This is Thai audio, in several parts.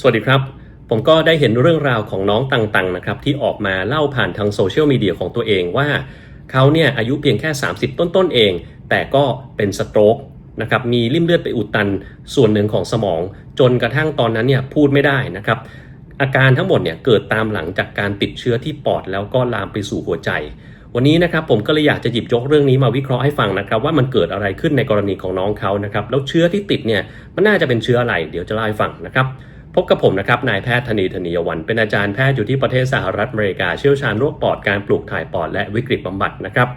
สวัสดีครับ ผมก็ได้เห็นเรื่องราวของน้องตังๆนะครับที่ออกมาเล่าผ่านทางโซเชียลมีเดียของตัวเองว่าเขาเนี่ยอายุเพียงแค่ 30 ต้นๆเอง แต่ก็เป็นสโตรกนะครับมีริ่มเลือดไปอุดตันส่วนหนึ่งของสมอง จนกระทั่งตอนนั้นเนี่ยพูดไม่ได้นะครับอาการทั้งหมดเนี่ยเกิดตามหลังจากการติดเชื้อที่ปอดแล้วก็ลามไปสู่หัวใจ วันนี้นะครับผมก็เลยอยากจะหยิบยกเรื่องนี้มาวิเคราะห์ให้ฟังนะครับว่ามันเกิดอะไรขึ้นในกรณีของน้องเขานะครับแล้วเชื้อที่ติดเนี่ยมันน่าจะเป็นเชื้ออะไร เดี๋ยวจะเล่าให้ฟังนะครับ พบกับผมนะครับ นายแพทย์ธนีธนียวัน เป็นอาจารย์แพทย์อยู่ที่ประเทศสหรัฐอเมริกา เชี่ยวชาญโรคปอด การปลูกถ่ายปอด และวิกฤตบำบัดนะครับ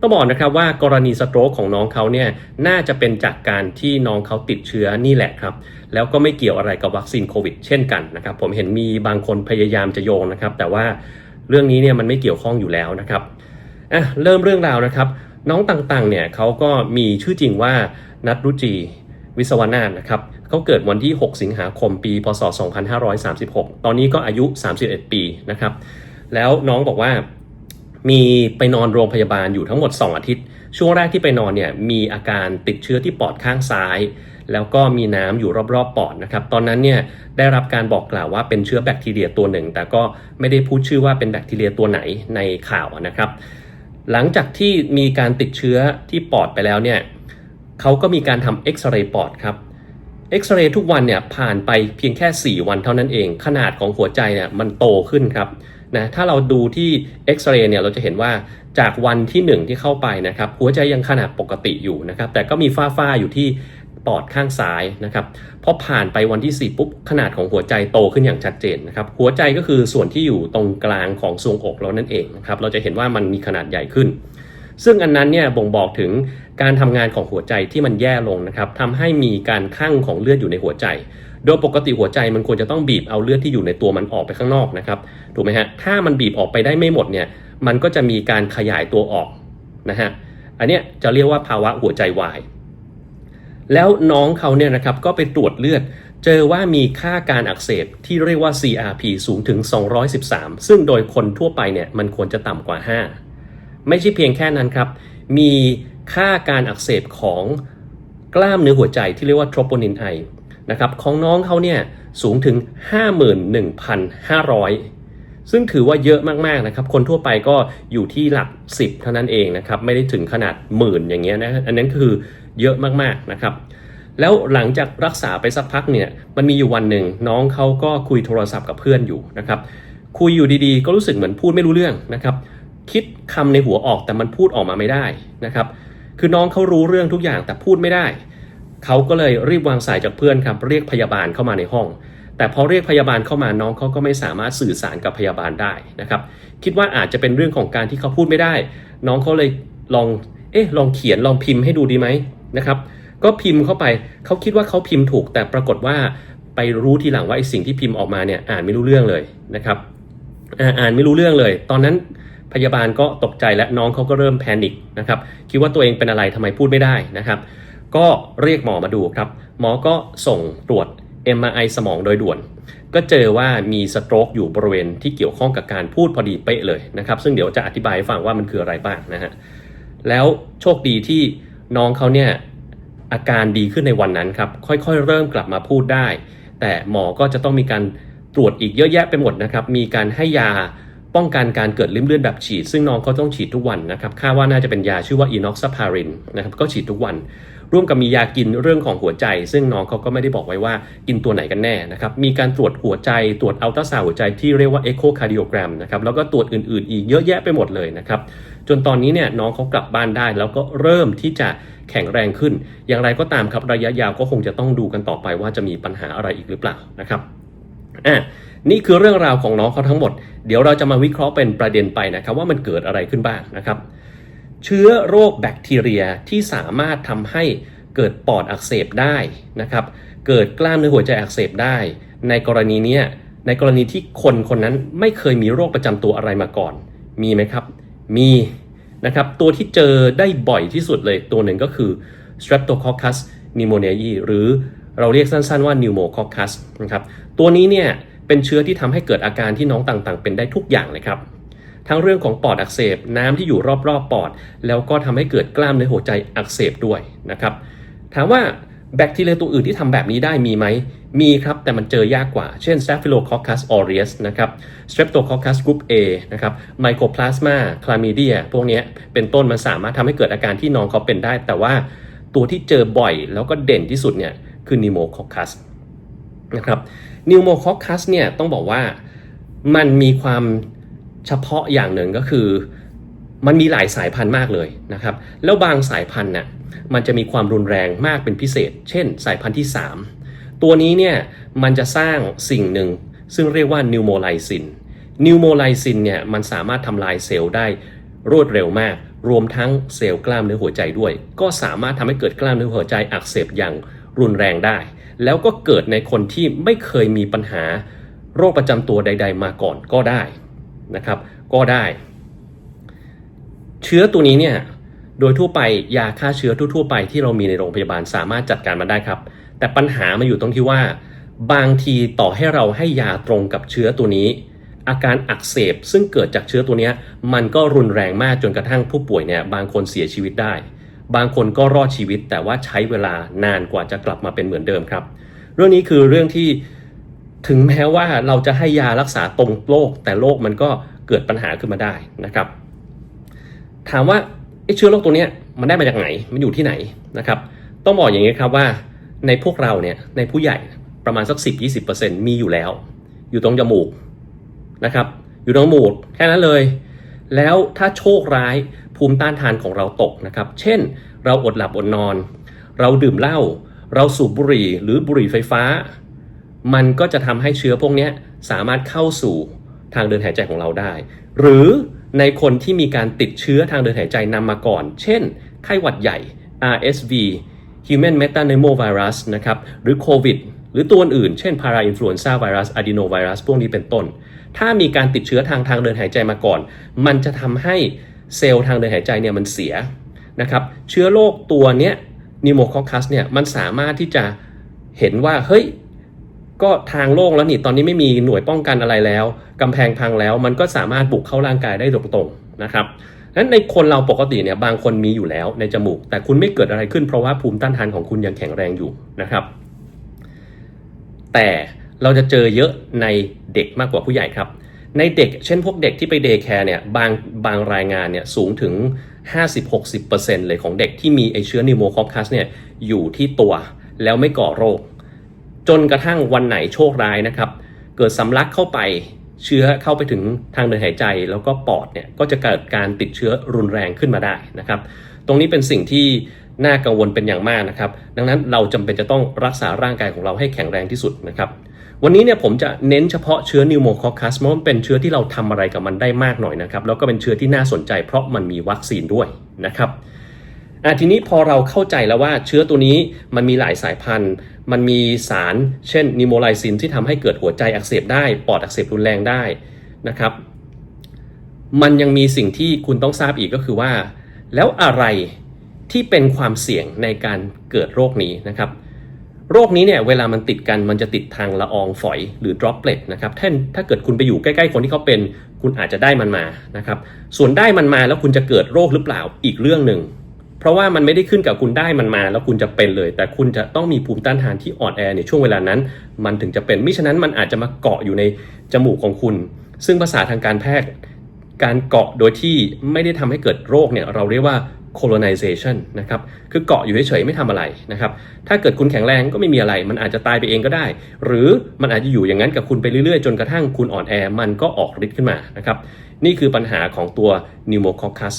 ต้องบอกนะครับว่ากรณีสโตรกของน้องเขาเนี่ยน่าจะเป็นจากการที่น้องเขาติดเชื้อนี่แหละครับ แล้วก็ไม่เกี่ยวอะไรกับวัคซีนโควิดเช่นกันนะครับผมเห็นมีบางคนพยายามจะโยงนะครับ แต่ว่าเรื่องนี้เนี่ยมันไม่เกี่ยวข้องอยู่แล้วนะครับอะเริ่มเรื่องราวนะครับ น้องต่างๆเนี่ยเขาก็มีชื่อจริงว่านัทรุจีวิศวนาถนะครับ เขาเกิดวันที่ 6 สิงหาคมปี พศ 2536 ตอนนี้ก็อายุ 31 ปีนะครับ แล้วน้องบอกว่ามีไปนอนโรงพยาบาลอยู่ทั้งหมด 2 อาทิตย์ ช่วงแรกที่ไปนอนเนี่ยมีอาการติดเชื้อที่ปอดข้างซ้าย แล้วก็มีน้ำอยู่รอบๆปอดนะครับ ตอนนั้นเนี่ยได้รับการบอกกล่าวว่าเป็นเชื้อแบคทีเรียตัวหนึ่ง แต่ก็ไม่ได้พูดชื่อว่าเป็นแบคทีเรียตัวไหนในข่าวนะครับ หลังจากที่มีการติดเชื้อที่ปอดไปแล้วเนี่ยเขาก็มีการทำเอ็กซเรย์ปอดครับ เอ็กซเรย์ทุกวันเนี่ยผ่านไปเพียงแค่ 4 วันเท่านั้นเอง ขนาดของหัวใจเนี่ยมันโตขึ้นครับนะถ้าเราดูที่เอ็กซเรย์เนี่ยเราจะเห็นว่าจากวันที่ 1 ที่เข้าไปนะครับหัวใจยังขนาดปกติอยู่นะครับแต่ก็มีฝ้าๆอยู่ที่ปอดข้างซ้ายนะครับพอผ่านไปวันที่ 4 ปุ๊บ ขนาดของหัวใจโตขึ้นอย่างชัดเจนนะครับหัวใจก็คือส่วนที่อยู่ตรงกลางของทรวงอกเรานั่นเองนะครับเราจะเห็นว่ามันมีขนาดใหญ่ขึ้น ซึ่งอันนั้นเนี่ยบ่งบอกถึงการทำงานของหัวใจที่มันแย่ลงนะครับทำให้มีการคั่งของเลือดอยู่ในหัวใจ โดยปกติหัวใจมันควรจะต้องบีบเอาเลือดที่อยู่ในตัวมันออกไปข้างนอกนะครับถูกไหมฮะถ้ามันบีบออกไปได้ไม่หมดเนี่ยมันก็จะมีการขยายตัวออกนะฮะอันเนี้ยจะเรียกว่าภาวะหัวใจวายแล้วน้องเขาเนี่ยนะครับก็ไปตรวจเลือด เจอว่ามีค่าการอักเสบที่เรียกว่า CRP สูงถึง 213 ซึ่งโดยคนทั่วไปเนี่ยมันควรจะต่ำกว่า 5 ไม่ใช่เพียงแค่นั้นครับ มีค่าการอักเสบของกล้ามเนื้อหัวใจที่เรียกว่า troponin I นะครับของน้องเขาเนี่ยสูงถึง 51,500 ซึ่งถือว่าเยอะมากๆนะครับ คนทั่วไปก็อยู่ที่หลัก 10 เท่านั้นเองนะครับ ไม่ได้ถึงขนาดหมื่นอย่างเงี้ยนะ อันนั้นคือเยอะมากๆนะครับ แล้วหลังจากรักษาไปสักพักเนี่ย มันมีอยู่วันหนึ่งน้องเขาก็คุยโทรศัพท์กับเพื่อนอยู่นะครับ คุยอยู่ดีๆ ก็รู้สึกเหมือนพูดไม่รู้เรื่องนะครับ คิดคำในหัวออกแต่มันพูดออกมาไม่ได้นะครับ คือน้องเขารู้เรื่องทุกอย่างแต่พูดไม่ได้ เขาก็เลยรีบวางสายจากเพื่อนครับ เรียกพยาบาลเข้ามาในห้อง แต่พอเรียกพยาบาลเข้ามาน้องเขาก็ไม่สามารถสื่อสารกับพยาบาลได้นะครับ คิดว่าอาจจะเป็นเรื่องของการที่เขาพูดไม่ได้ น้องเขาเลยลอง เอ๊ะ ลองเขียนลองพิมพ์ให้ดูดีไหมนะครับ ก็พิมพ์เข้าไป เขาคิดว่าเขาพิมพ์ถูก แต่ปรากฏว่าไปรู้ทีหลังว่าไอ้สิ่งที่พิมพ์ออกมาเนี่ยอ่านไม่รู้เรื่องเลยนะครับ อ่านไม่รู้เรื่องเลย ตอนนั้น พยาบาลก็ตกใจและน้องเขาก็เริ่มแพนิคนะครับคิดว่าตัวเองเป็นอะไรทำไมพูดไม่ได้นะครับ ก็เรียกหมอมาดูครับ หมอก็ส่งตรวจ MRI สมองโดยด่วน ก็เจอว่ามีสโตรกอยู่บริเวณที่เกี่ยวข้องกับการพูดพอดีเป๊ะเลยนะครับ ซึ่งเดี๋ยวจะอธิบายให้ฟังว่ามันคืออะไรบ้างนะฮะแล้วโชคดีที่น้องเขาเนี่ยอาการดีขึ้นในวันนั้นครับ ค่อยๆ เริ่มกลับมาพูดได้ แต่หมอก็จะต้องมีการตรวจอีกเยอะแยะไปหมดนะครับ มีการให้ยา ป้องกันการเกิดริ่มเลือดแบบฉีด ซึ่งน้องเขาต้องฉีดทุกวันนะครับคาดว่าน่าจะเป็นยาชื่อว่า enoxaparin นนะครับก็ฉีดทุกวัน ร่วมกับมียากินเรื่องของหัวใจ ซึ่งน้องเขาก็ไม่ได้บอกไว้ว่ากินตัวไหนกันแน่นะครับมีการตรวจหัวใจตรวจอัลตราซาวด์หัวใจที่เรียกว่า echocardiogram นะครับแล้วก็ตรวจอื่นๆ อีกเยอะแยะไปหมดเลยนะครับจนตอนนี้เนี่ยน้องเขากลับบ้านได้ แล้วก็เริ่มที่จะแข็งแรงขึ้น อย่างไรก็ตามครับระยะยาวก็คงจะต้องดูกันต่อไปว่าจะมีปัญหาอะไรอีกหรือเปล่านะครับอะ นี่คือเรื่องราวของน้องเขาทั้งหมด เดี๋ยวเราจะมาวิเคราะห์เป็นประเด็นไปนะครับว่ามันเกิดอะไรขึ้นบ้างนะครับ เชื้อโรคแบคทีเรียที่สามารถทำให้เกิดปอดอักเสบได้นะครับ เกิดกล้ามเนื้อหัวใจอักเสบได้ ในกรณีนี้ในกรณีที่คนคนนั้นไม่เคยมีโรคประจำตัวอะไรมาก่อน มีไหมครับ มีนะครับตัวที่เจอได้บ่อยที่สุดเลยตัวหนึ่งก็คือ Streptococcus pneumoniae หรือเราเรียกสั้นๆว่า pneumococcus นะครับตัวนี้เนี่ย เป็นเชื้อที่ทำให้เกิดอาการที่น้องต่างๆ เป็นได้ทุกอย่างเลยครับ ทั้งเรื่องของปอดอักเสบน้ำที่อยู่รอบๆปอด แล้วก็ทำให้เกิดกล้ามเนื้อหัวใจอักเสบด้วยนะครับ ถามว่าแบคทีเรียตัวอื่นที่ทำแบบนี้ได้มีไหม มีครับ แต่มันเจอยากกว่า เช่น Staphylococcus aureus นะครับ Streptococcus group A นะครับ Mycoplasma chlamydia พวกนี้เป็นต้นมันสามารถทำให้เกิดอาการที่น้องเขาเป็นได้ แต่ว่าตัวที่เจอบ่อยแล้วก็เด่นที่สุดเนี่ยคือ Pneumococcus นะครับ Pneumococcus เนี่ยต้องบอกว่ามันมีความเฉพาะอย่างหนึ่งก็คือ มันมีหลายสายพันธุ์มากเลยนะครับ แล้วบางสายพันธุ์น่ะมันจะมีความรุนแรงมากเป็นพิเศษ เช่น สายพันธุ์ที่ 3 ตัวนี้เนี่ยมันจะสร้างสิ่งหนึ่ง ซึ่งเรียกว่านิวโมไลซินนิวโมไลซินเนี่ยมันสามารถทำลายเซลล์ได้รวดเร็วมาก รวมทั้งเซลล์กล้ามเนื้อหัวใจด้วย ก็สามารถทำให้เกิดกล้ามเนื้อหัวใจอักเสบอย่างรุนแรงได้ แล้วก็เกิดในคนที่ไม่เคยมีปัญหาโรคประจำตัวใด ๆ มาก่อนก็ได้นะครับ ก็ได้ เชื้อตัวนี้เนี่ยโดยทั่วไปยาฆ่าเชื้อทั่วๆไปที่เรามีในโรงพยาบาลสามารถจัดการมันได้ครับ แต่ปัญหามาอยู่ตรงที่ว่า บางทีต่อให้เราให้ยาตรงกับเชื้อตัวนี้ อาการอักเสบซึ่งเกิดจากเชื้อตัวนี้มันก็รุนแรงมากจนกระทั่งผู้ป่วยเนี่ยบางคนเสียชีวิตได้ บางคนก็รอดชีวิต แต่ว่าใช้เวลานานกว่าจะกลับมาเป็นเหมือนเดิมครับ เรื่องนี้คือเรื่องที่ถึงแม้ว่าเราจะให้ยารักษาตรงโรคแต่โรคมันก็เกิดปัญหาขึ้นมาได้นะครับ ถามว่าไอ้เชื้อโรคตัวนี้มันได้มาจากไหนมันอยู่ที่ไหนนะครับ ต้องบอกอย่างนี้ครับว่าในพวกเราเนี่ยในผู้ใหญ่ประมาณสัก 10-20%มีอยู่แล้ว อยู่ตรงจมูกนะครับ อยู่ตรงจมูกแค่นั้นเลย แล้วถ้าโชคร้าย ภูมิต้านทานของเราตกนะครับ เช่น เราอดหลับอดนอน เราดื่มเหล้า เราสูบบุหรี่หรือบุหรี่ไฟฟ้า มันก็จะทำให้เชื้อพวกนี้สามารถเข้าสู่ทางเดินหายใจของเราได้ หรือในคนที่มีการติดเชื้อทางเดินหายใจนำมาก่อน เช่น ไข้หวัดใหญ่ RSV Human Metapneumovirus นะครับ หรือโควิด หรือตัวอื่น เช่น Parainfluenza Virus Adenovirus พวกนี้เป็นต้น ถ้ามีการติดเชื้อทางทางเดินหายใจมาก่อน มันจะทำให้ เซลล์ทางเดินหายใจเนี่ยมันเสียนะครับเชื้อโรคตัวเนี้ย Pneumococcus เนี่ยมันสามารถที่จะเห็นว่าเฮ้ยก็ทางโล่งแล้วนี่ตอนนี้ไม่มีหน่วยป้องกันอะไรแล้วกำแพงพังแล้วมันก็สามารถบุกเข้าร่างกายได้ตรงๆนะครับนั้นในคนเราปกติเนี่ยบางคนมีอยู่แล้วในจมูก แต่คุณไม่เกิดอะไรขึ้นเพราะว่าภูมิต้านทานของคุณยังแข็งแรงอยู่นะครับ แต่เราจะเจอเยอะในเด็กมากกว่าผู้ใหญ่ครับ ในเด็ก เช่นพวกเด็กที่ไปเดย์แคร์เนี่ยบางบางรายงานเนี่ยสูงถึง 50-60%เลยของเด็กที่มีไอเชื้อนิโมคอคัสเนี่ยอยู่ที่ตัวแล้วไม่ก่อโรค จนกระทั่งวันไหนโชคร้ายนะครับ เกิดสำลักเข้าไปเชื้อเข้าไปถึงทางเดินหายใจ แล้วก็ปอดเนี่ยก็จะเกิดการติดเชื้อรุนแรงขึ้นมาได้นะครับ ตรงนี้เป็นสิ่งที่น่ากังวลเป็นอย่างมากนะครับ ดังนั้นเราจำเป็นจะต้องรักษาร่างกายของเราให้แข็งแรงที่สุดนะครับ วันนี้เนี่ยผมจะเน้นเฉพาะเชื้อนิวโมคอคัสเพราะมันเป็นเชื้อที่เราทำอะไรกับมันได้มากหน่อยนะครับ แล้วก็เป็นเชื้อที่น่าสนใจเพราะมันมีวัคซีนด้วยนะครับอะทีนี้พอเราเข้าใจแล้วว่าเชื้อตัวนี้มันมีหลายสายพันธุ์ มันมีสารเช่นนิโมไลซินที่ทำให้เกิดหัวใจอักเสบได้ ปอดอักเสบรุนแรงได้นะครับ มันยังมีสิ่งที่คุณต้องทราบอีกก็คือว่า แล้วอะไรที่เป็นความเสี่ยงในการเกิดโรคนี้นะครับ โรคนี้เนี่ยเวลามันติดกันมันจะติดทางละอองฝอยหรือ droplet นะครับถ้าถ้าเกิดคุณไปอยู่ใกล้ๆคนที่เขาเป็น คุณอาจจะได้มันมานะครับส่วนได้มันมาแล้วคุณจะเกิดโรคหรือเปล่าอีกเรื่องหนึ่งเพราะว่ามันไม่ได้ขึ้นกับคุณได้มันมา แล้วคุณจะเป็นเลย แต่คุณจะต้องมีภูมิต้านทานที่อ่อนแอในช่วงเวลานั้น มันถึงจะเป็นมิฉะนั้นมันอาจจะมาเกาะอยู่ในจมูกของคุณ ซึ่งภาษาทางการแพทย์การเกาะโดยที่ไม่ได้ทำให้เกิดโรคเนี่ยเราเรียกว่า colonization นะครับ คือเกาะอยู่เฉยๆไม่ทำอะไรนะครับ ถ้าเกิดคุณแข็งแรงก็ไม่มีอะไร มันอาจจะตายไปเองก็ได้ หรือมันอาจจะอยู่อย่างนั้นกับคุณไปเรื่อยๆ จนกระทั่งคุณอ่อนแอ มันก็ออกฤทธิ์ขึ้นมานะครับ นี่คือปัญหาของตัว pneumococcus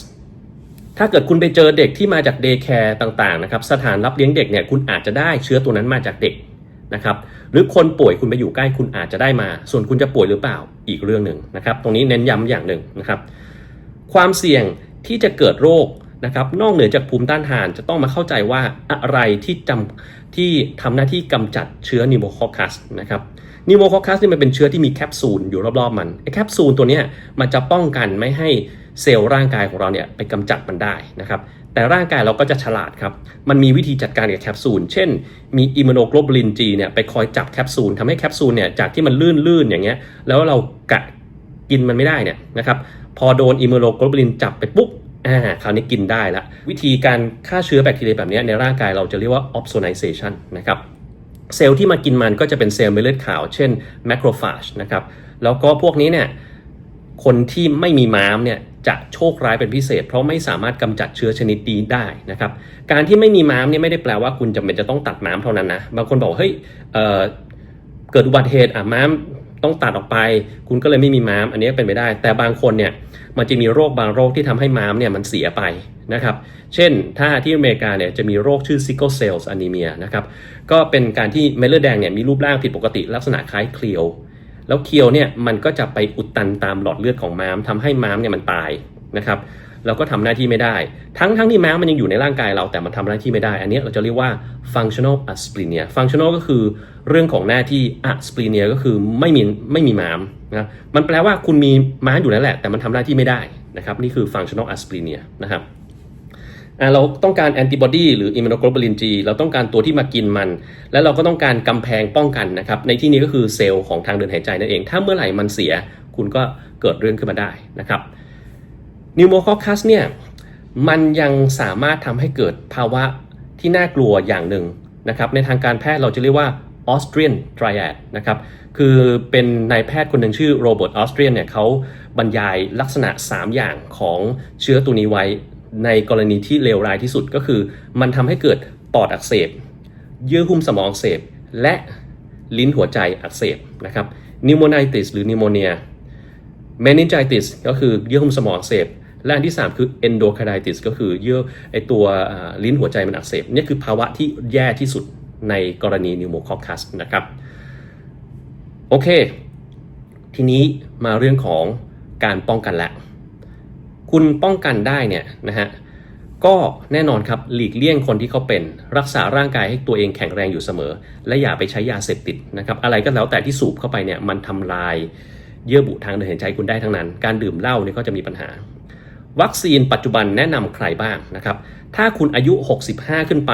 ถ้าเกิดคุณไปเจอเด็กที่มาจากเดย์แคร์ต่างๆนะครับ สถานรับเลี้ยงเด็กเนี่ย คุณอาจจะได้เชื้อตัวนั้นมาจากเด็กนะครับ หรือคนป่วยคุณไปอยู่ใกล้คุณอาจจะได้มา ส่วนคุณจะป่วยหรือเปล่าอีกเรื่องหนึ่งนะครับ ตรงนี้เน้นย้ำอย่างหนึ่งนะครับ ความเสี่ยงที่จะเกิดโรค นะครับนอกเหนือจากภูมิต้านทานจะต้องมาเข้าใจว่าอะไรที่จำที่ทำหน้าที่กำจัดเชื้อนิโมคอคัสนะครับนิโมคอคัสนี่มันเป็นเชื้อที่มีแคปซูลอยู่รอบๆมันไอแคปซูลตัวนี้มันจะป้องกันไม่ให้เซลล์ร่างกายของเราเนี่ยไปกำจัดมันได้นะครับแต่ร่างกายเราก็จะฉลาดครับ มันมีวิธีจัดการกับแคปซูล เช่น มีอิมมูโนโกลบูลินจีเนี่ยไปคอยจับแคปซูลทำให้แคปซูลเนี่ยจากที่มันลื่นๆอย่างเงี้ยแล้วเรากะกินมันไม่ได้เนี่ยนะครับพอโดนอิมมูโนโกลบูลินจับไปปุ๊บ อ่าคราวนี้กินได้ละวิธีการฆ่าเชื้อแบคทีเรียแบบนี้ในร่างกายเราจะเรียกว่า opsonization นะครับเซลล์ที่มากินมันก็จะเป็นเซลล์เม็ดเลือดขาว เช่น macrophage นะครับแล้วก็พวกนี้เนี่ยคนที่ไม่มีม้ามเนี่ยจะโชคร้ายเป็นพิเศษ เพราะไม่สามารถกำจัดเชื้อชนิดนี้ได้นะครับการที่ไม่มีม้ามเนี่ยไม่ได้แปลว่าคุณจำเป็นจะต้องตัดม้ามเท่านั้นนะบางคนบอกเฮ้ยเเกิดอุบัติเหตุอะม้าม ต้องตัดออกไป คุณก็เลยไม่มีม้าม อันนี้เป็นไปได้ แต่บางคนเนี่ยมันจะมีโรคบางโรคที่ทำให้ม้ามเนี่ยมันเสียไปนะครับ เช่นถ้าที่อเมริกาเนี่ยจะมีโรคชื่อ sickle cell anemia นะครับ ก็เป็นการที่เม็ดเลือดแดงเนี่ยมีรูปร่างผิดปกติลักษณะคล้ายเคลียว แล้วเคียวเนี่ยมันก็จะไปอุดตันตามหลอดเลือดของม้ามทำให้ม้ามเนี่ยมันตายนะครับ แล้วก็ทำหน้าที่ไม่ได้ ทั้งทั้งที่ม้ามมันยังอยู่ในร่างกายเราแต่มันทำหน้าที่ไม่ได้ อันนี้เราจะเรียกว่า functional asplenia functional ก็คือเรื่องของหน้าที่ asplenia ก็คือไม่มีไม่มีม้ามนะมันแปลว่าคุณมีม้ามอยู่นั่นแหละ แต่มันทำหน้าที่ไม่ได้นะครับนี่คือ functional asplenia นะครับเราต้องการแอนติบอดีหรืออิมมูโนโกลบูลิน G เราต้องการตัวที่มากินมัน แล้วเราก็ต้องการกำแพงป้องกันนะครับ ในที่นี้ก็คือเซลล์ของทางเดินหายใจนั่นเอง ถ้าเมื่อไหร่มันเสีย คุณก็เกิดเรื่องขึ้นมาได้นะครับ นิวโมคอคัสเนี่ยมันยังสามารถทำให้เกิดภาวะที่น่ากลัวอย่างหนึ่งนะครับในทางการแพทย์เราจะเรียกว่า Austrian Triad นะครับคือเป็นนายแพทย์คนหนึ่งชื่อโรเบิร์ตออสเตรียนเนี่ยเขาบรรยายลักษณะ 3 อย่างของเชื้อตัวนี้ไว้ ในกรณีที่เลวร้ายที่สุดก็คือ มันทำให้เกิดปอดอักเสบ เยื่อหุ้มสมองอักเสบ และลิ้นหัวใจอักเสบนะครับนิวโมไนติสหรือนิวโมเนียเมนิ n จ i ติสก็คือเยื่อหุ้มสมองอักเสบ และอันที่ 3 คือ endocarditis ก็คือเยื่อไอตัวลิ้นหัวใจมันอักเสบนี่คือภาวะที่แย่ที่สุดในกรณีนิวโมคอคัสนะครับ โอเค ทีนี้มาเรื่องของการป้องกันละ คุณป้องกันได้เนี่ยนะฮะก็แน่นอนครับหลีกเลี่ยงคนที่เขาเป็นรักษาร่างกายให้ตัวเองแข็งแรงอยู่เสมอ และอย่าไปใช้ยาเสพติดนะครับอะไรก็แล้วแต่ที่สูบเข้าไปเนี่ยมันทำลายเยื่อบุทางเดินหายใจคุณได้ทั้งนั้น การดื่มเหล้าเนี่ยก็จะมีปัญหา วัคซีนปัจจุบันแนะนำใครบ้างนะครับ ถ้าคุณอายุ 65 ขึ้นไป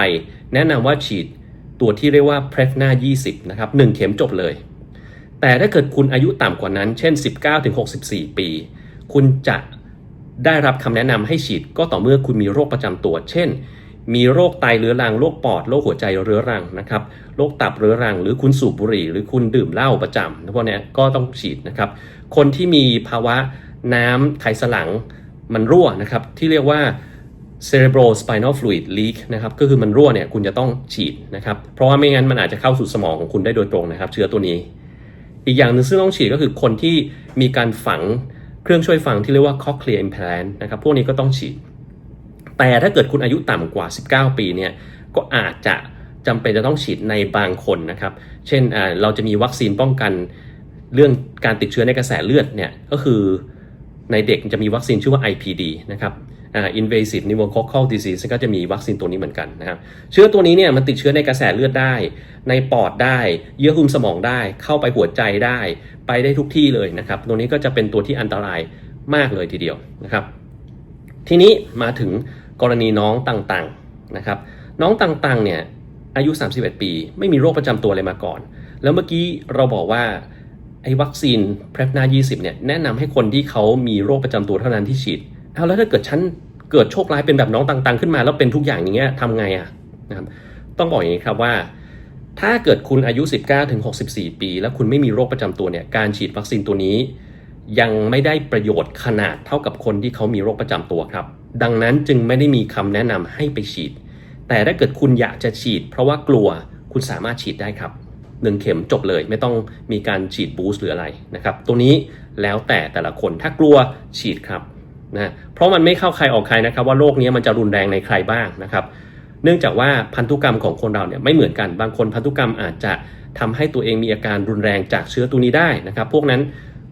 แนะนำว่าฉีดตัวที่เรียกว่า Prevna 20 นะครับ 1 เข็มจบเลย แต่ถ้าเกิดคุณอายุต่ำกว่านั้น เช่น 19-64 ปี คุณจะได้รับคำแนะนำให้ฉีดก็ต่อเมื่อคุณมีโรคประจำตัว เช่น มีโรคไตเรื้อรัง โรคปอด โรคหัวใจเรื้อรังนะครับ โรคตับเรื้อรัง หรือคุณสูบบุหรี่ หรือคุณดื่มเหล้าประจำพวกนี้ก็ต้องฉีดนะครับ คนที่มีภาวะน้ำไขสลัง มันรั่วนะครับที่เรียกว่า cerebral spinal fluid leak นะครับก็คือมันรั่วเนี่ยคุณจะต้องฉีดนะครับเพราะว่าไม่งั้นมันอาจจะเข้าสู่สมองของคุณได้โดยตรงนะครับ เชื้อตัวนี้ อีกอย่างหนึ่งซึ่งต้องฉีดก็คือคนที่มีการฝังเครื่องช่วยฟังที่เรียกว่า cochlear implant นะครับพวกนี้ก็ต้องฉีด แต่ถ้าเกิดคุณอายุต่ำกว่า 19 ปีเนี่ยก็อาจจะจำเป็นจะต้องฉีดในบางคนนะครับ เช่นเราจะมีวัคซีนป้องกันเรื่องการติดเชื้อในกระแสเลือดเนี่ยก็คือ ในเด็กจะมีวัคซีนชื่อว่า IPD นะครับอ่า invasive pneumococcal disease ก็จะมีวัคซีนตัวนี้เหมือนกันนะครับ เชื้อตัวนี้เนี่ยมันติดเชื้อในกระแสเลือดได้ ในปอดได้ เยื่อหุ้มสมองได้ เข้าไปหัวใจได้ ไปได้ทุกที่เลยนะครับ ตัวนี้ก็จะเป็นตัวที่อันตรายมากเลยทีเดียวนะครับ ทีนี้มาถึงกรณีน้องต่างๆนะครับ น้องต่างๆเนี่ยอายุ 31 ปี ไม่มีโรคประจำตัวอะไรมาก่อน แล้วเมื่อกี้เราบอกว่า ไอ้วัคซีน p r e p n a 20 เนี่ย แนะนำให้คนที่เขามีโรคประจำตัวเท่านั้นที่ฉีดเอาแล้วถ้าเกิดฉันเกิดโชคร้ายเป็นแบบน้องต่างๆ ขึ้นมาแล้วเป็นทุกอย่างอย่างเงี้ยทำไงอะนะครับต้องบอกอย่างนี้ครับว่า ถ้าเกิดคุณอายุ 19ถึง64 ปี แล้วคุณไม่มีโรคประจำตัวเนี่ยการฉีดวัคซีนตัวนี้ ยังไม่ได้ประโยชน์ขนาดเท่ากับคนที่เขามีโรคประจำตัวครับ ดังนั้นจึงไม่ได้มีคำแนะนำให้ไปฉีด แต่ถ้าเกิดคุณอยากจะฉีด เพราะว่ากลัวคุณสามารถฉีดได้ครับ หนึ่งเข็มจบเลย ไม่ต้องมีการฉีดบูสต์หรืออะไรนะครับตัวนี้แล้วแต่แต่ละคนถ้ากลัวฉีดครับนะเพราะมันไม่เข้าใครออกใครนะครับ ว่าโรคนี้มันจะรุนแรงในใครบ้างนะครับ เนื่องจากว่าพันธุกรรมของคนเราเนี่ยไม่เหมือนกันบางคนพันธุกรรมอาจจะทำให้ตัวเองมีอาการรุนแรงจากเชื้อตัวนี้ได้นะครับ พวกนั้น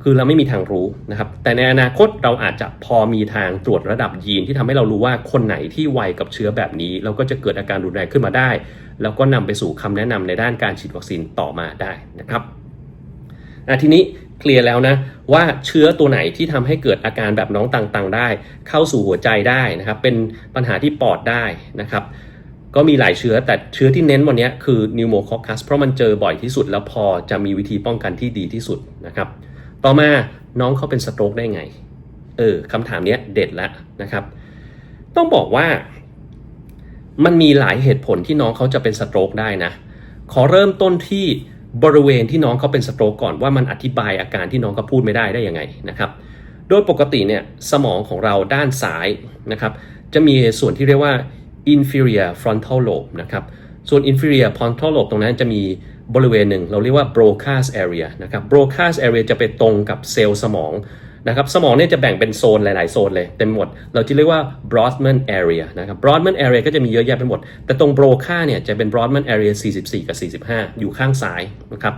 คือเราไม่มีทางรู้นะครับ แต่ในอนาคตเราอาจจะพอมีทางตรวจระดับยีนที่ทำให้เรารู้ว่าคนไหนที่ไวกับเชื้อแบบนี้ เราก็จะเกิดอาการรุนแรงขึ้นมาได้ แล้วก็นำไปสู่คำแนะนำในด้านการฉีดวัคซีนต่อมาได้นะครับทีนี้เคลียร์แล้วนะว่าเชื้อตัวไหนที่ทำให้เกิดอาการแบบน้องต่างๆได้ เข้าสู่หัวใจได้นะครับ เป็นปัญหาที่ปอดได้นะครับ ก็มีหลายเชื้อแต่เชื้อที่เน้นวันนี้คือนิวโมคอคัสเพราะมันเจอบ่อยที่สุดแล้วพอจะมีวิธีป้องกันที่ดีที่สุดนะครับ ต่อมาน้องเขาเป็นสโตรกได้ไง เออคำถามนี้เด็ดแล้วนะครับ ต้องบอกว่า มันมีหลายเหตุผลที่น้องเขาจะเป็นสโตรกได้นะ ขอเริ่มต้นที่บริเวณที่น้องเขาเป็นสโตรกก่อนว่ามันอธิบายอาการที่น้องเขาพูดไม่ได้ได้ยังไงนะครับ โดยปกติเนี่ยสมองของเราด้านซ้ายนะครับ จะมีส่วนที่เรียกว่า inferior frontal lobe นะครับ ส่วน inferior frontal lobe ตรงนั้นจะมี บริเวณหนึ่ง เราเรียกว่า Broca's area นะครับ Broca's area จะไปตรงกับเซลล์สมองนะครับสมองเนี่ยจะแบ่งเป็นโซนหลาย ๆ โซนเลยเต็มหมด เราจะเรียกว่า Brodmann area นะครับ Brodmann area ก็จะมีเยอะแยะไปหมด แต่ตรง Broca เนี่ยจะเป็น Brodmann area 44 กับ 45 อยู่ข้างซ้ายนะครับ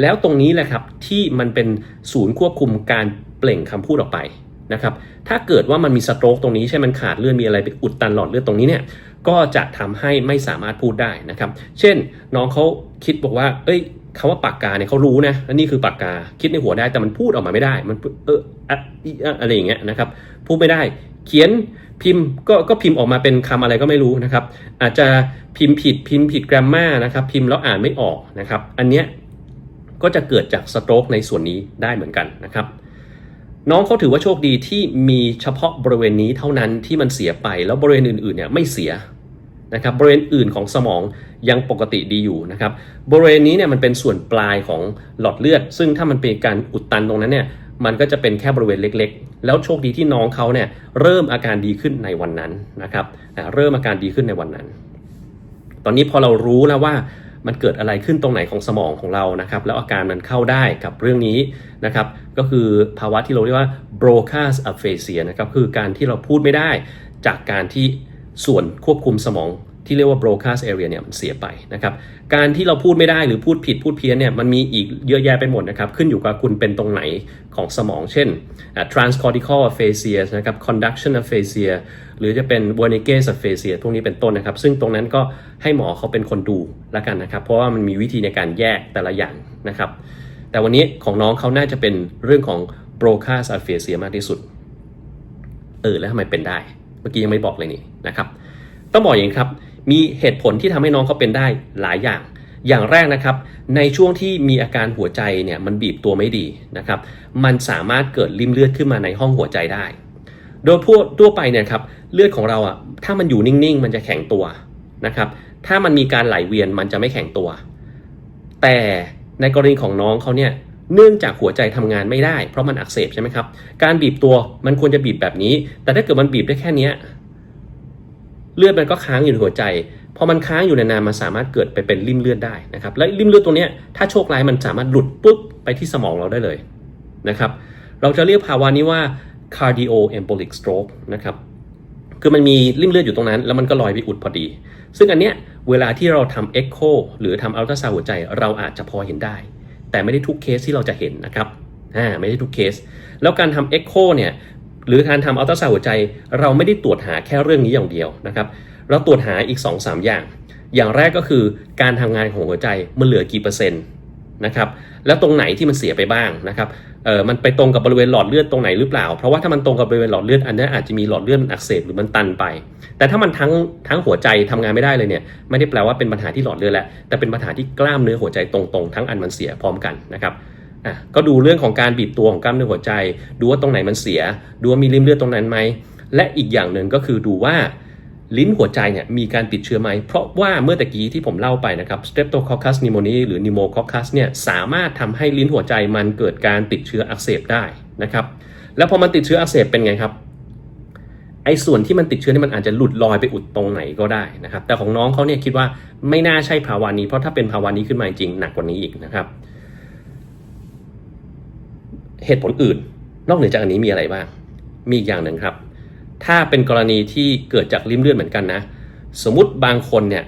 แล้วตรงนี้แหละครับที่มันเป็นศูนย์ควบคุมการเปล่งคำพูดออกไป นะครับถ้าเกิดว่ามันมีสโตรกตรงนี้ใช่มันขาดเลือดมีอะไรไปอุดตันหลอดเลือดตรงนี้เนี่ยก็จะทำให้ไม่สามารถพูดได้นะครับ เช่นน้องเขาคิดบอกว่า เอ้ยคำว่าปากกาเนี่ยเขารู้นะนนี้คือปากกาคิดในหัวได้แต่มันพูดออกมาไม่ได้ มันเอออะไรอย่างเงี้ยนะครับพูดไม่ได้ เขียนพิมพ์ก็ก็พิมพ์ออกมาเป็นคำอะไรก็ไม่รู้นะครับ อาจจะพิมพ์ผิดพิมพ์ผิด grammar นะครับพิมพ์แล้วอ่านไม่ออกนะครับ อันเนี้ยก็จะเกิดจากสโตรกในส่วนนี้ได้เหมือนกันนะครับ น้องเขาถือว่าโชคดีที่มีเฉพาะบริเวณนี้เท่านั้นที่มันเสียไป แล้วบริเวณอื่นๆเนี่ยไม่เสียนะครับบริเวณอื่นของสมองยังปกติดีอยู่นะครับบริเวณนี้เนี่ยมันเป็นส่วนปลายของหลอดเลือด ซึ่งถ้ามันเป็นการอุดตันตรงนั้นเนี่ยมันก็จะเป็นแค่บริเวณเล็ก ๆ แล้วโชคดีที่น้องเขาเนี่ยเริ่มอาการดีขึ้นในวันนั้นนะครับเริ่มอาการดีขึ้นในวันนั้น ตอนนี้พอเรารู้แล้วว่า มันเกิดอะไรขึ้นตรงไหนของสมองของเรานะครับ แล้วอาการมันเข้าได้กับเรื่องนี้นะครับ ก็คือภาวะที่เราเรียกว่า Broca's aphasia นะครับ คือการที่เราพูดไม่ได้จากการที่ส่วนควบคุมสมอง ที่เรียกว่า broadcast area เนี่ยมันเสียไปนะครับ การที่เราพูดไม่ได้หรือพูดผิดพูดเพี้ยนเนี่ยมันมีอีกเยอะแยะไปหมดนะครับ ขึ้นอยู่กับคุณเป็นตรงไหนของสมอง เช่น transcortical aphasia นะครับ conduction aphasia หรือจะเป็น Wernicke's aphasia พวกนี้เป็นต้นนะครับ ซึ่งตรงนั้นก็ให้หมอเขาเป็นคนดูแล้วกันนะครับ เพราะว่ามันมีวิธีในการแยกแต่ละอย่างนะครับ แต่วันนี้ของน้องเขาน่าจะเป็นเรื่องของ broadcast aphasia มากที่สุด เออแล้วทำไมเป็นได้ เมื่อกี้ยังไม่บอกเลยนี่นะครับ ต้องบอกอย่างนี้ครับ มีเหตุผลที่ทำให้น้องเขาเป็นได้หลายอย่าง อย่างแรกนะครับในช่วงที่มีอาการหัวใจเนี่ยมันบีบตัวไม่ดีนะครับ มันสามารถเกิดริ่มเลือดขึ้นมาในห้องหัวใจได้ โดยทั่วทั่วไปเนี่ยครับเลือดของเราอะถ้ามันอยู่นิ่งๆ มันจะแข็งตัวนะครับ ถ้ามันมีการไหลเวียนมันจะไม่แข็งตัว แต่ในกรณีของน้องเขาเนี่ยเนื่องจากหัวใจทำงานไม่ได้เพราะมันอักเสบใช่ไหมครับ การบีบตัวมันควรจะบีบแบบนี้ แต่ถ้าเกิดมันบีบได้แค่นี้ เลือดมันก็ค้างอยู่ในหัวใจพอมันค้างอยู่นานๆมันสามารถเกิดไปเป็นริ่มเลือดได้นะครับและริ่มเลือดตรงนี้ถ้าโชคร้ายมันสามารถหลุดปุ๊บไปที่สมองเราได้เลยนะครับเราจะเรียกภาวะนี้ว่า cardio embolic stroke นะครับคือมันมีริ่มเลือดอยู่ตรงนั้น แล้วมันก็ลอยไปอุดพอดี ซึ่งอันเนี้ยเวลาที่เราทำ echo หรือทำอัลตราซาวหัวใจเราอาจจะพอเห็นได้ แต่ไม่ได้ทุกเคสที่เราจะเห็นนะครับอ่าไม่ได้ทุกเคส แล้วการทำ echo เนี่ย หรือการทำอัลตราซาวด์หัวใจ เราไม่ได้ตรวจหาแค่เรื่องนี้อย่างเดียวนะครับเราตรวจหาอีก 2-3 อย่าง อย่างแรกก็คือการทำงานของหัวใจมันเหลือกี่เปอร์เซ็นต์นะครับแล้วตรงไหนที่มันเสียไปบ้างนะครับเออมันไปตรงกับบริเวณหลอดเลือดตรงไหนหรือเปล่า เพราะว่าถ้ามันตรงกับบริเวณหลอดเลือดอันนี้อาจจะมีหลอดเลือดมันอักเสบหรือมันตันไป แต่ถ้ามันทั้งทั้งหัวใจทำงานไม่ได้เลยเนี่ยไม่ได้แปลว่าเป็นปัญหาที่หลอดเลือดแหล้วแต่เป็นปัญหาที่กล้ามเนื้อหัวใจตรงๆ ทั้งอันมันเสียพร้อมกันนะครับ อะก็ดูเรื่องของการบีบตัวของกล้ามเนื้อหัวใจ ดูว่าตรงไหนมันเสีย ดูว่ามีริมเลือดตรงนั้นไหม และอีกอย่างหนึ่งก็คือดูว่าลิ้นหัวใจเนี่ยมีการติดเชื้อไหม เพราะว่าเมื่อตะกี้ที่ผมเล่าไปนะครับ Streptococcus pneumoniae หรือ Pneumococcus เนี่ยสามารถทำให้ลิ้นหัวใจมันเกิดการติดเชื้ออักเสบได้นะครับ แล้วพอมันติดเชื้ออักเสบเป็นไงครับ ไอ้ส่วนที่มันติดเชื้อนี่มันอาจจะหลุดลอยไปอุดตรงไหนก็ได้นะครับ แต่ของน้องเขาเนี่ยคิดว่าไม่น่าใช่ภาวะนี้ เพราะถ้าเป็นภาวะนี้ขึ้นมาจริงหนักกว่านี้อีกนะครับ เหตุผลอื่น นอกเหนือจากอันนี้มีอะไรบ้าง มีอีกอย่างหนึ่งครับ ถ้าเป็นกรณีที่เกิดจากริมเลือดเหมือนกันนะ สมมติบางคนเนี่ย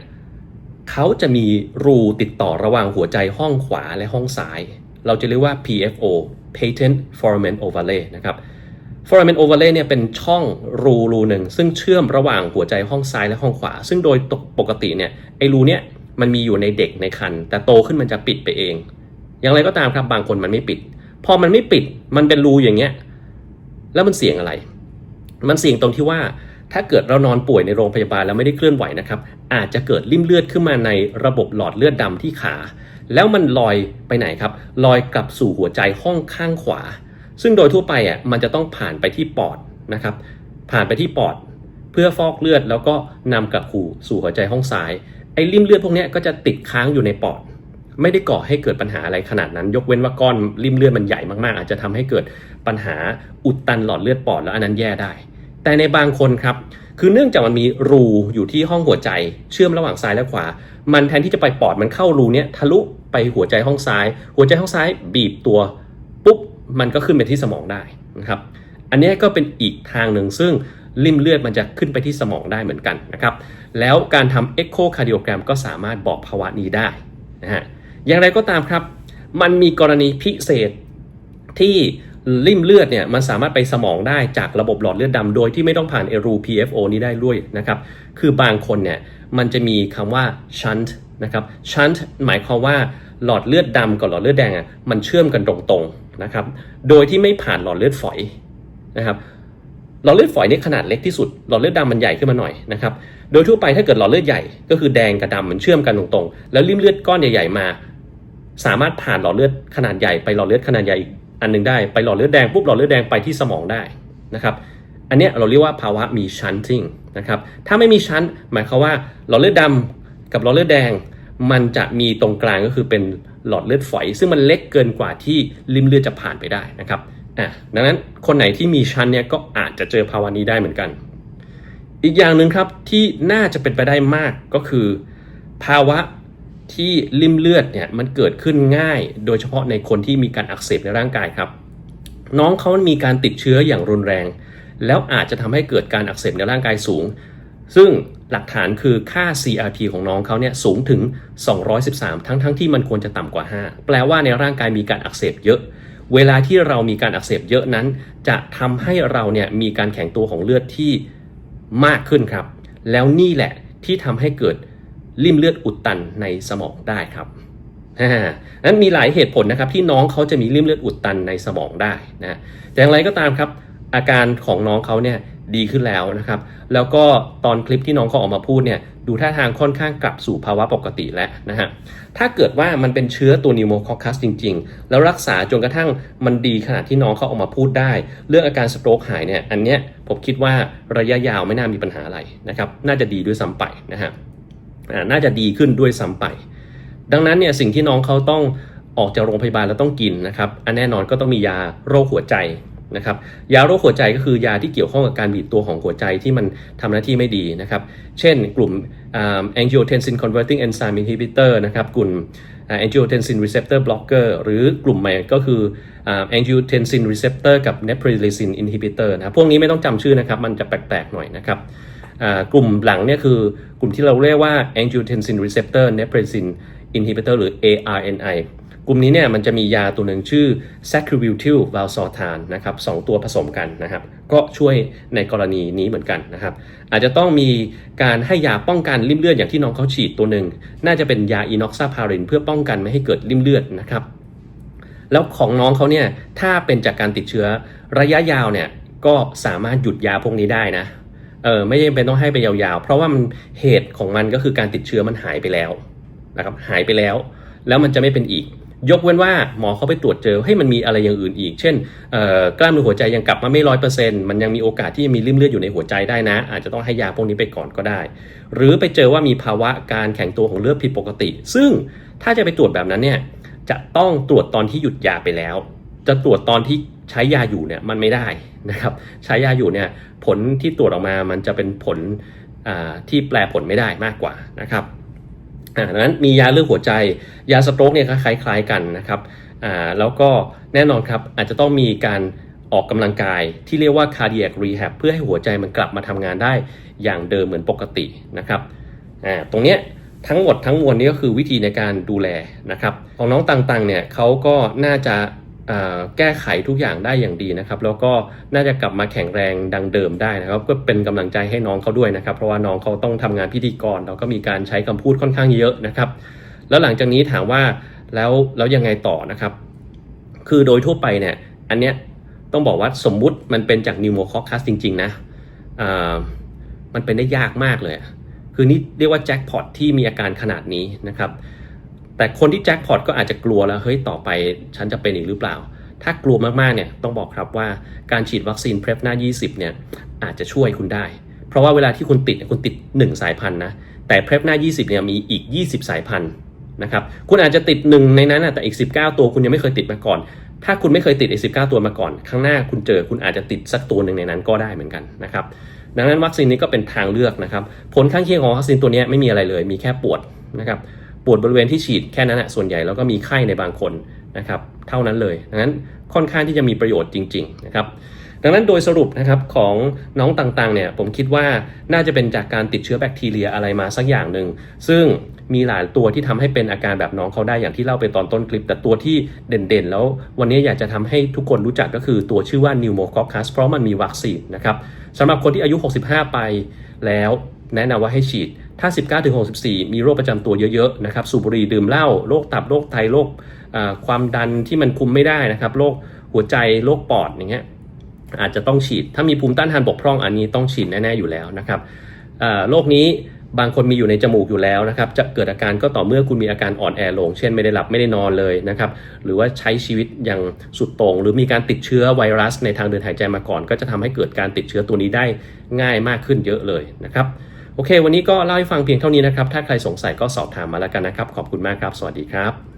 เขาจะมีรูติดต่อระหว่างหัวใจห้องขวาและห้องซ้าย เราจะเรียกว่า PFO patent foramen ovale นะครับ foramen ovale เนี่ยเป็นช่องรูรูหนึ่งซึ่งเชื่อมระหว่างหัวใจห้องซ้ายและห้องขวา ซึ่งโดยปกติเนี่ยไอรูเนี่ยมันมีอยู่ในเด็กในครรภ์แต่โตขึ้นมันจะปิดไปเอง อย่างไรก็ตามครับบางคนมันไม่ปิด พอมันไม่ปิดมันเป็นรูอย่างเงี้ย แล้วมันเสี่ยงอะไร มันเสี่ยงตรงที่ว่าถ้าเกิดเรานอนป่วยในโรงพยาบาลแล้วไม่ได้เคลื่อนไหวนะครับ อาจจะเกิดริ่มเลือดขึ้นมาในระบบหลอดเลือดดำที่ขา แล้วมันลอยไปไหนครับ ลอยกลับสู่หัวใจห้องข้างขวา ซึ่งโดยทั่วไปอะมันจะต้องผ่านไปที่ปอดนะครับ ผ่านไปที่ปอด เพื่อฟอกเลือดแล้วก็นำกลับหูสู่หัวใจห้องซ้ายไอ้ริ่มเลือดพวกนี้ก็จะติดค้างอยู่ในปอด ไม่ได้ก่อให้เกิดปัญหาอะไรขนาดนั้น ยกเว้นว่าก้อนริ่มเลือดมันใหญ่มากๆ อาจจะทำให้เกิดปัญหาอุดตันหลอดเลือดปอดแล้วอันนั้นแย่ได้ แต่ในบางคนครับคือเนื่องจากมันมีรูอยู่ที่ห้องหัวใจ เชื่อมระหว่างซ้ายและขวา มันแทนที่จะไปปอดมันเข้ารูเนี้ยทะลุไปหัวใจห้องซ้าย หัวใจห้องซ้ายบีบตัวปุ๊บมันก็ขึ้นไปที่สมองได้นะครับอันนี้ก็เป็นอีกทางหนึ่งซึ่งริ่มเลือดมันจะขึ้นไปที่สมองได้เหมือนกันนะครับ แล้วการทำเอ็กโคคาร์ดิโอแกรมก็สามารถบอกภาวะนี้ได้นะฮะ อย่างไรก็ตามครับ มันมีกรณีพิเศษที่ริ่มเลือดเนี่ยมันสามารถไปสมองได้จากระบบหลอดเลือดดำโดยที่ไม่ต้องผ่านเอรู PFO นี้ได้ด้วยนะครับคือบางคนเนี่ยมันจะมีคำว่า shunt นะครับ shunt หมายความว่าหลอดเลือดดำกับหลอดเลือดแดงอะมันเชื่อมกันตรงๆนะครับโดยที่ไม่ผ่านหลอดเลือดฝอยนะครับหลอดเลือดฝอยนี่ขนาดเล็กที่สุดหลอดเลือดดำมันใหญ่ขึ้นมาหน่อยนะครับโดยทั่วไปถ้าเกิดหลอดเลือดใหญ่ก็คือแดงกับดำมันเชื่อมกันตรงๆ แล้วริ่มเลือดก้อนใหญ่ๆมา สามารถผ่านหลอดเลือดขนาดใหญ่ไปหลอดเลือดขนาดใหญ่อีกอันหนึงได้ไปหลอดเลือดแดงปุ๊บหลอดเลือดแดงไปที่สมองได้นะครับอันเนี้ยเราเรียกว่าภาวะมี shunting นะครับถ้าไม่มีชั้น หมายความว่าหลอดเลือดดำกับหลอดเลือดแดง มันจะมีตรงกลางก็คือเป็นหลอดเลือดฝอย ซึ่งมันเล็กเกินกว่าที่ริมเลือดจะผ่านไปได้นะครับอะดังนั้นคนไหนที่มีชั้นเนี่ยก็อาจจะเจอภาวะนี้ได้เหมือนกัน อีกอย่างหนึ่งครับที่น่าจะเป็นไปได้มากก็คือ ภาวะ ที่ริ่มเลือดเนี่ยมันเกิดขึ้นง่าย โดยเฉพาะในคนที่มีการอักเสบในร่างกายครับ น้องเขามีการติดเชื้ออย่างรุนแรง แล้วอาจจะทำให้เกิดการอักเสบในร่างกายสูง ซึ่งหลักฐานคือค่า CRP ของน้องเขาเนี่ยสูงถึง 213 ทั้งทั้งที่มันควรจะต่ำกว่า 5 แปลว่าในร่างกายมีการอักเสบเยอะ เวลาที่เรามีการอักเสบเยอะนั้น จะทำให้เราเนี่ยมีการแข็งตัวของเลือดที่มากขึ้นครับ แล้วนี่แหละที่ทำให้เกิด ริ่มเลือดอุดตันในสมองได้ครับนั้นมีหลายเหตุผลนะครับที่น้องเขาจะมีริ่มเลือดอุดตันในสมองได้นะแต่อย่างไรก็ตามครับ อาการของน้องเขาเนี่ยดีขึ้นแล้วนะครับ แล้วก็ตอนคลิปที่น้องเขาออกมาพูดเนี่ยดูท่าทางค่อนข้างกลับสู่ภาวะปกติแล้วนะฮะ ถ้าเกิดว่ามันเป็นเชื้อตัวนิวโมคอคัสจริง ๆ แล้วรักษาจนกระทั่งมันดีขนาดที่น้องเขาออกมาพูดได้ เรื่องอาการสโตรกหายเนี่ยอันเนี้ยผมคิดว่าระยะยาวไม่น่ามีปัญหาอะไรนะครับ น่าจะดีด้วยซ้ำไปนะฮะ น่าจะดีขึ้นด้วยซ้ำไป ดังนั้นเนี่ยสิ่งที่น้องเขาต้องออกจากโรงพยาบาลแล้วต้องกินนะครับ อันแน่นอนก็ต้องมียาโรคหัวใจนะครับ ยาโรคหัวใจก็คือยาที่เกี่ยวข้องกับการบีบตัวของหัวใจที่มันทำหน้าที่ไม่ดีนะครับ เช่นกลุ่ม angiotensin converting enzyme inhibitor นะครับกลุ่ม angiotensin receptor blocker หรือกลุ่มใหม่ก็คือ angiotensin receptor กับ neprilysin inhibitor นะครับพวกนี้ไม่ต้องจำชื่อนะครับ มันจะแปลกๆหน่อยนะครับ กลุ่มหลังเนี่ยคือกลุ่มที่เราเรียกว่า angiotensin receptor neprilysin inhibitor หรือ ARNI กลุ่มนี้เนี่ยมันจะมียาตัวหนึ่งชื่อ sacubitril valsartan นะครับสองตัวผสมกันนะครับ ก็ช่วยในกรณีนี้เหมือนกันนะครับ อาจจะต้องมีการให้ยาป้องกันริ่มเลือดอย่างที่น้องเขาฉีดตัวหนึ่ง น่าจะเป็นยา enoxaparin เพื่อป้องกันไม่ให้เกิดริ่มเลือดนะครับ แล้วของน้องเขาเนี่ยถ้าเป็นจากการติดเชื้อระยะยาวเนี่ยก็สามารถหยุดยาพวกนี้ได้นะ เออไม่จำเป็นต้องให้ไปยาวๆ เพราะว่ามันเหตุของมันก็คือการติดเชื้อมันหายไปแล้วนะครับหายไปแล้ว แล้วมันจะไม่เป็นอีก ยกเว้นว่าหมอเขาไปตรวจเจอให้มันมีอะไรอย่างอื่นอีก เช่นกล้ามเนื้อหัวใจยังกลับมาไม่ร้อยเปอร์เซ็นต์มันยังมีโอกาสที่จะมีริ่มเลือดอยู่ในหัวใจได้นะ อาจจะต้องให้ยาพวกนี้ไปก่อนก็ได้ หรือไปเจอว่ามีภาวะการแข็งตัวของเลือดผิดปกติ ซึ่งถ้าจะไปตรวจแบบนั้นเนี่ยจะต้องตรวจตอนที่หยุดยาไปแล้ว จะตรวจตอนที่ ใช้ยาอยู่เนี่ยมันไม่ได้นะครับ ใช้ยาอยู่เนี่ยผลที่ตรวจออกมามันจะเป็นผลที่แปลผลไม่ได้มากกว่านะครับดังนั้นมียาเรื่องหัวใจ ยาสโตรกเนี่ยคล้ายๆกันนะครับแล้วก็แน่นอนครับอาจจะต้องมีการออกกำลังกายที่เรียกว่า cardiac rehab เพื่อให้หัวใจมันกลับมาทำงานได้อย่างเดิมเหมือนปกตินะครับตรงเนี้ยทั้งหมดทั้งมวลนี้ก็คือวิธีในการดูแลนะครับ ของน้องต่างๆเนี่ยเขาก็น่าจะ แก้ไขทุกอย่างได้อย่างดีนะครับ แล้วก็น่าจะกลับมาแข็งแรงดังเดิมได้นะครับ ก็เป็นกำลังใจให้น้องเขาด้วยนะครับ เพราะว่าน้องเขาต้องทำงานพิธีกรแล้วก็มีการใช้คำพูดค่อนข้างเยอะนะครับ แล้วหลังจากนี้ถามว่าแล้วแล้วยังไงต่อนะครับ คือโดยทั่วไปเนี่ยอันเนี้ยต้องบอกว่าสมมุติมันเป็นจากนิวโมคอคัสจริง ๆ นะมันเป็นได้ยากมากเลย คือนี่เรียกว่าแจ็คพอตที่มีอาการขนาดนี้นะครับ แต่คนที่แจ็คพอตก็อาจจะกลัวแล้วเฮ้ยต่อไปฉันจะเป็นอีกหรือเปล่า ถ้ากลัวมากๆเนี่ยต้องบอกครับว่าการฉีดวัคซีนเพร p หน้า 20 เนี่ยอาจจะช่วยคุณได้ เพราะว่าเวลาที่คุณติดคุณติด 1 สายพันธุ์นะแต่เพร p หน้า 20 เนี่ยมีอีก 20 สายพันธุ์นะครับคุณอาจจะติดหนึ่งในนั้นนะแต่อีก 19 ตัวคุณยังไม่เคยติดมาก่อน ถ้าคุณไม่เคยติดอีก19 ตัวมาก่อน ข้างหน้าคุณเจอคุณอาจจะติดสักตัวหนึ่งในนั้นก็ได้เหมือนกันนะครับดังนั้นวัคซีนนี้ก็เป็นทางเลือกนะครับผลข้างเคียงของวัคซีนตัวนี้ไม่มีอะไรเลย มีแค่ปวดนะครับ ปวดบริเวณที่ฉีดแค่นั้นแหะส่วนใหญ่แล้วก็มีไข้ในบางคนนะครับเท่านั้นเลยดังนั้นค่อนข้างที่จะมีประโยชน์จริงๆนะครับดังนั้นโดยสรุปนะครับของน้องต่างๆเนี่ยผมคิดว่าน่าจะเป็นจากการติดเชื้อแบคทีเรียอะไรมาสักอย่างหนึ่งซึ่งมีหลายตัวที่ทำให้เป็นอาการแบบน้องเขาได้อย่างที่เล่าไปตอนต้นคลิป แต่ตัวที่เด่นๆ แล้ววันนี้อยากจะทำให้ทุกคนรู้จักก็คือตัวชื่อว่า pneumococcus เพราะมันมีวัคซีนนะครับสำหรับคนที่อายุ 65 ไปแล้วแนะนำว่าให้ฉีด ถ้า 19-64 มีโรคประจำตัวเยอะๆนะครับ สูบบุหรี่ดื่มเหล้า โรคตับ โรคไต โรคความดันที่มันคุมไม่ได้นะครับ โรคหัวใจ โรคปอดอย่างเงี้ย อาจจะต้องฉีด ถ้ามีภูมิต้านทานบกพร่องอันนี้ต้องฉีดแน่ๆอยู่แล้วนะครับโรคนี้บางคนมีอยู่ในจมูกอยู่แล้วนะครับ จะเกิดอาการก็ต่อเมื่อคุณมีอาการอ่อนแอลง เช่นไม่ได้หลับไม่ได้นอนเลยนะครับ หรือว่าใช้ชีวิตอย่างสุดโต่งหรือมีการติดเชื้อไวรัสในทางเดินหายใจมาก่อน ก็จะทำให้เกิดการติดเชื้อตัวนี้ได้ง่ายมากขึ้นเยอะเลยนะครับ โอเค วันนี้ก็เล่าให้ฟังเพียงเท่านี้นะครับ ถ้าใครสงสัยก็สอบถามมาแล้วกันนะครับ ขอบคุณมากครับ สวัสดีครับ